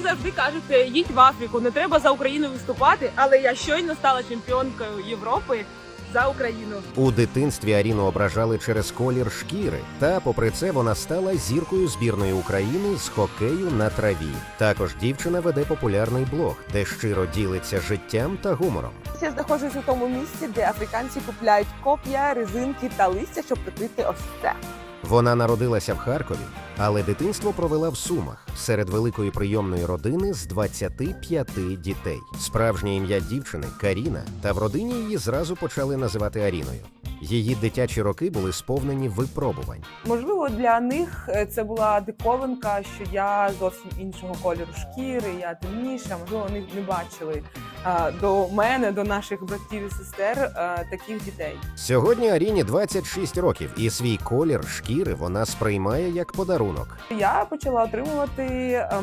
ви завжди кажете, їдь в Африку, не треба за Україну виступати, але я щойно стала чемпіонкою Європи за Україну. У дитинстві Аріну ображали через колір шкіри, та попри це вона стала зіркою збірної України з хокею на траві. Також дівчина веде популярний блог, де щиро ділиться життям та гумором. Я знаходжусь у тому місці, де африканці купляють коп'я, резинки та листя, щоб прикрити ось це. Вона народилася в Харкові, але дитинство провела в Сумах серед великої прийомної родини з 25 дітей. Справжнє ім'я дівчини Каріна, та в родині її зразу почали називати Аріною. Її дитячі роки були сповнені випробувань. Можливо, для них е, це була диковинка, що я зовсім іншого кольору шкіри, я темніша. Можливо, вони не бачили до мене, до наших братів і сестер таких дітей. Сьогодні Аріні 26 років, і свій колір шкіри вона сприймає як подарунок. Я почала отримувати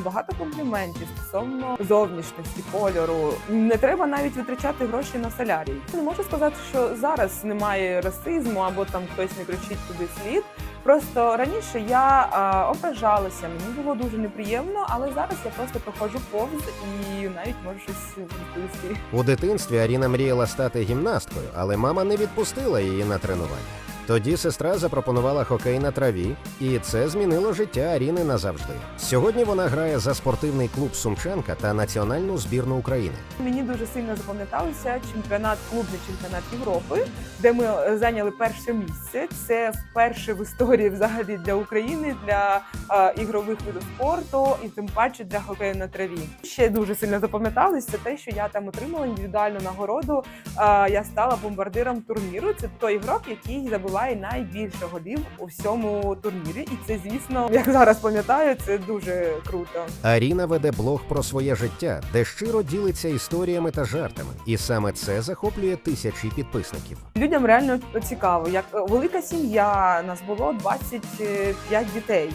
багато компліментів стосовно зовнішності кольору. Не треба навіть витрачати гроші на солярій. Не можу сказати, що зараз немає расизму або там хтось не кричить туди слід. Просто раніше я а, ображалася, мені було дуже неприємно, але зараз я просто проходжу повз і навіть можу щось відповісти. У дитинстві Аріна мріяла стати гімнасткою, але мама не відпустила її на тренування. Тоді сестра запропонувала хокей на траві, і це змінило життя Аріни назавжди. Сьогодні вона грає за спортивний клуб Сумчанка та національну збірну України. Мені дуже сильно запам'ятався чемпіонат, клубний чемпіонат Європи, де ми е, зайняли перше місце. Це вперше в історії взагалі для України, для е, ігрових видів спорту і тим паче для хокею на траві. Ще дуже сильно запам'яталося те, що я там отримала індивідуальну нагороду. Е, я стала бомбардиром турніру. Це той ігрок, який забиває найбільше голів у всьому турнірі. І це, звісно, як зараз пам'ятаю, це дуже круто. Аріна веде блог про своє життя, де щиро ділиться історіями та жартами, і саме це захоплює тисячі підписників. Людям реально цікаво, як е, велика сім'я, нас було 25 дітей.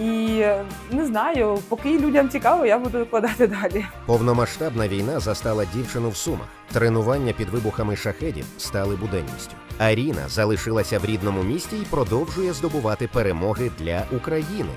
І е, не знаю, поки людям цікаво, я буду викладати далі. Повномасштабна війна застала дівчину в Сумах. Тренування під вибухами шахедів стали буденністю. Аріна залишилася в рідному місті і продовжує здобувати перемоги для України.